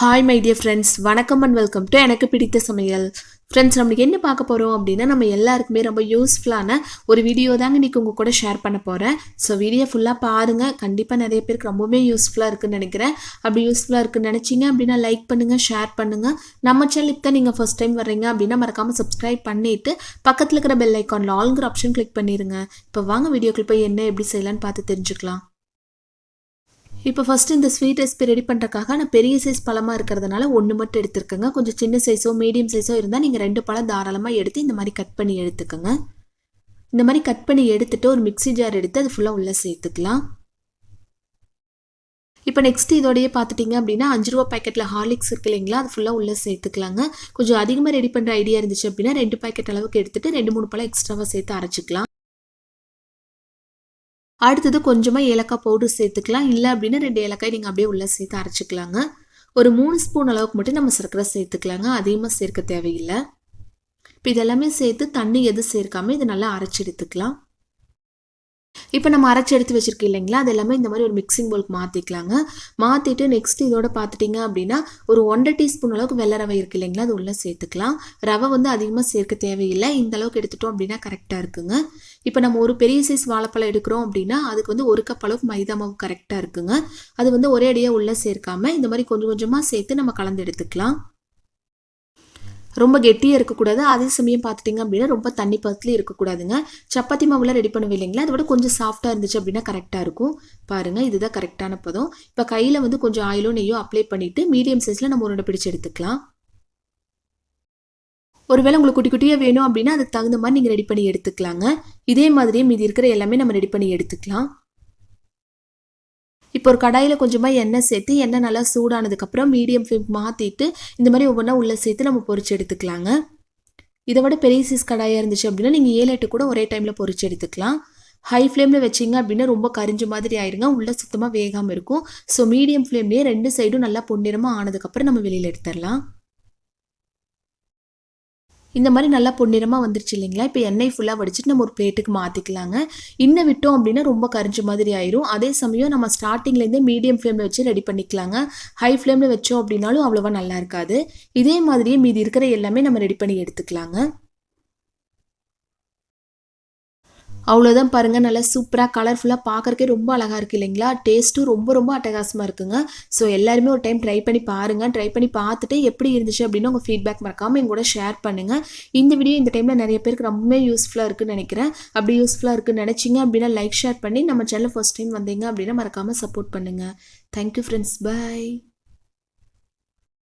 Hi my dear friends வணக்கம் and welcome to எனக்கு பிடித்த சமையல். ஃப்ரெண்ட்ஸ் நம்மளுக்கு என்ன பார்க்க போகிறோம் அப்படின்னா நம்ம எல்லாருக்குமே ரொம்ப யூஸ்ஃபுல்லான ஒரு வீடியோ தாங்க இன்றைக்கி உங்கள் கூட ஷேர் பண்ண போகிறேன் ஸோ வீடியோ ஃபுல்லாக பாருங்கள் கண்டிப்பாக நிறைய பேருக்கு ரொம்பவே யூஸ்ஃபுல்லாக இருக்குன்னு நினைக்கிறேன். அப்படி யூஸ்ஃபுல்லாக இருக்குன்னு நினச்சிங்க அப்படின்னா லைக் பண்ணுங்கள் ஷேர் பண்ணுங்கள் நம்ம சேனலுக்கு தான் நீங்கள் ஃபஸ்ட் டைம் வர்றீங்க அப்படின்னா மறக்காமல் சப்ஸ்கிரைப் பண்ணிவிட்டு பக்கத்தில் இருக்கிற பெல் ஐக்கானில் ஆல்ங்கிற ஆப்ஷன் கிளிக் பண்ணிடுங்க இப்போ வாங்க வீடியோக்குள்ள போய் என்ன எப்படி செய்யலான்னு பார்த்து தெரிஞ்சுக்கலாம். இப்போ ஃபஸ்ட்டு இந்த ஸ்வீட் ரெசிபி ரெடி பண்ணுறக்காக நான் பெரிய சைஸ் பழமாக இருக்கிறதுனால ஒன்று மட்டும் எடுத்துருக்கேங்க. கொஞ்சம் சின்ன சைஸோ மீடியம் சைஸோ இருந்தால் நீங்கள் ரெண்டு பழம் தாராளமாக எடுத்து இந்த மாதிரி கட் பண்ணி எடுத்துக்கோங்க. இந்த மாதிரி கட் பண்ணி எடுத்துட்டு ஒரு மிக்ஸி ஜார் எடுத்து அது ஃபுல்லாக உள்ளே சேர்த்துக்கலாம். இப்போ நெக்ஸ்ட் இதோடையே பார்த்துட்டிங்க அப்படின்னா அஞ்சு ரூபா பேக்கெட்டில் ஹார்லிக்ஸ் இருக்கு இல்லைங்களா? அது ஃபுல்லாக உள்ளே சேர்த்துக்கலாங்க. கொஞ்சம் அதிகமாக ரெடி பண்ணுற ஐடியா இருந்துச்சு அப்படின்னா ரெண்டு பேக்கெட் அளவுக்கு எடுத்துட்டு ரெண்டு மூணு பழம் எக்ஸ்ட்ராவாக சேர்த்து அரைச்சிக்கலாம். அடுத்தது கொஞ்சமாக ஏலக்காய் பவுடர் சேர்த்துக்கலாம். இல்லை அப்படின்னா ரெண்டு ஏலக்காய் நீங்கள் அப்படியே உள்ளே சேர்த்து அரைச்சிக்கலாங்க. ஒரு மூணு ஸ்பூன் அளவுக்கு மட்டும் நம்ம சர்க்கரை சேர்த்துக்கலாங்க. அதிகமாக சேர்க்க தேவையில்லை. இப்போ இதெல்லாமே சேர்த்து தண்ணி எதுவும் சேர்க்காம இதை நல்லா அரைச்சி எடுத்துக்கலாம். இப்போ நம்ம அரைச்சி எடுத்து வச்சுருக்கோம் இல்லைங்களா? அது எல்லாமே இந்த மாதிரி ஒரு மிக்சிங் பவுலுக்கு மாற்றிக்கலாங்க மாற்றிட்டு நெக்ஸ்ட் இதோட பார்த்துட்டிங்க அப்படின்னா ஒரு ஒன்றரை டீஸ்பூன் அளவுக்கு வெள்ளை ரவை இருக்குது இல்லைங்களா? அது உள்ளே சேர்த்துக்கலாம். ரவை வந்து அதிகமாக சேர்க்க தேவையில்லை. இந்த அளவுக்கு எடுத்துட்டோம் அப்படின்னா கரெக்டாக இருக்குங்க. இப்போ நம்ம ஒரு பெரிய சைஸ் வாழைப்பழம் எடுக்கிறோம் அப்படின்னா அதுக்கு வந்து ஒரு கப் அளவுக்கு மைதா மாவு கரெக்டாக இருக்குங்க. அது வந்து ஒரே அடியாக உள்ளே சேர்க்காம இந்த மாதிரி கொஞ்சம் கொஞ்சமாக சேர்த்து நம்ம கலந்து எடுத்துக்கலாம். ரொம்ப கெட்டியாக இருக்கக்கூடாது. அதே சமயம் பார்த்துட்டிங்க அப்படின்னா ரொம்ப தண்ணி பதத்துலேயும் இருக்கக்கூடாதுங்க. சப்பாத்தி மாவுலாம் ரெடி பண்ணுவோம் இல்லைங்களா? அதை விட கொஞ்சம் சாஃப்டாக இருந்துச்சு அப்படின்னா கரெக்டாக இருக்கும். பாருங்கள் இதுதான் கரெக்டான பதம். இப்போ கையில் வந்து கொஞ்சம் ஆயிலோ நெய்யோ அப்ளை பண்ணிவிட்டு மீடியம் சைஸில் நம்ம உருண்டை பிடிச்சி எடுத்துக்கலாம். ஒருவேளை உங்களுக்கு குட்டி குட்டியாக வேணும் அப்படின்னா அதுக்கு தகுந்த மாதிரி நீங்கள் ரெடி பண்ணி எடுத்துக்கலாங்க. இதே மாதிரியே மீதி இருக்கிற எல்லாமே நம்ம ரெடி பண்ணி எடுத்துக்கலாம். இப்போ ஒரு கடாயில் கொஞ்சமாக எண்ணெய் சேர்த்து எண்ணெய் நல்லா சூடானதுக்கப்புறம் மீடியம் ஃப்ளேம் மாற்றிட்டு இந்த மாதிரி ஒவ்வொன்றா உள்ளே சேர்த்து நம்ம பொறிச்சு எடுத்துக்கலாங்க. இதை விட பெரிய சைஸ் கடாயாக இருந்துச்சு அப்படின்னா நீங்கள் ஏழு எட்டு கூட ஒரே டைமில் பொறிச்சு எடுத்துக்கலாம். ஹை ஃப்ளேமில் வச்சிங்க அப்படின்னா ரொம்ப கரிஞ்ச மாதிரி ஆயிருங்க. உள்ளே சுத்தமாக வேகாமல் இருக்கும். ஸோ மீடியம் ஃப்ளேம்லேயே ரெண்டு சைடும் நல்லா பொன்னிறமாக ஆனதுக்கப்புறம் நம்ம வெளியில் எடுத்துடலாம். இந்த மாதிரி நல்லா பொன்னிறமாக வந்துருச்சு இல்லைங்களா? இப்போ எண்ணெய் ஃபுல்லாக வடிச்சிட்டு நம்ம ஒரு பிளேட்டுக்கு மாற்றிக்கலாங்க இன்னும் விட்டோம் அப்படின்னா ரொம்ப கரிஞ்ச மாதிரி ஆயிரும். அதே சமயம் நம்ம ஸ்டார்டிங்லேருந்தே மீடியம் ஃப்ளேமில் வச்சு ரெடி பண்ணிக்கலாங்க. ஹை ஃப்ளேமில் வச்சோம் அப்படின்னாலும் அவ்வளோவா நல்லா இருக்காது. இதே மாதிரியே மீதி இருக்கிற எல்லாமே நம்ம ரெடி பண்ணி எடுத்துக்கலாங்க. அவ்வளோதான் பாருங்கள் நல்லா சூப்பராக கலர்ஃபுல்லாக பார்க்குறக்கே ரொம்ப அழகாக இருக்குது இல்லைங்களா? டேஸ்ட்டும் ரொம்ப ரொம்ப அட்டகாசமாக இருக்குங்க. ஸோ எல்லாருமே ஒரு டைம் ட்ரை பண்ணி பாருங்கள் ட்ரை பண்ணி பார்த்துட்டு எப்படி இருந்துச்சு அப்படின்னு உங்கள் ஃபீட்பேக் மறக்காமல் எங்கூட ஷேர் பண்ணுங்கள் இந்த வீடியோ இந்த டைமில் நிறைய பேருக்கு ரொம்ப யூஸ்ஃபுல்லாக இருக்குன்னு நினைக்கிறேன். அப்படி யூஸ்ஃபுல்லாக இருக்குன்னு நினச்சிங்க அப்படின்னா லைக் ஷேர் பண்ணி நம்ம சேனல் ஃபஸ்ட் டைம் வந்தீங்க அப்படின்னா மறக்காமல் சப்போர்ட் பண்ணுங்கள் தேங்க்யூ ஃப்ரெண்ட்ஸ் பாய்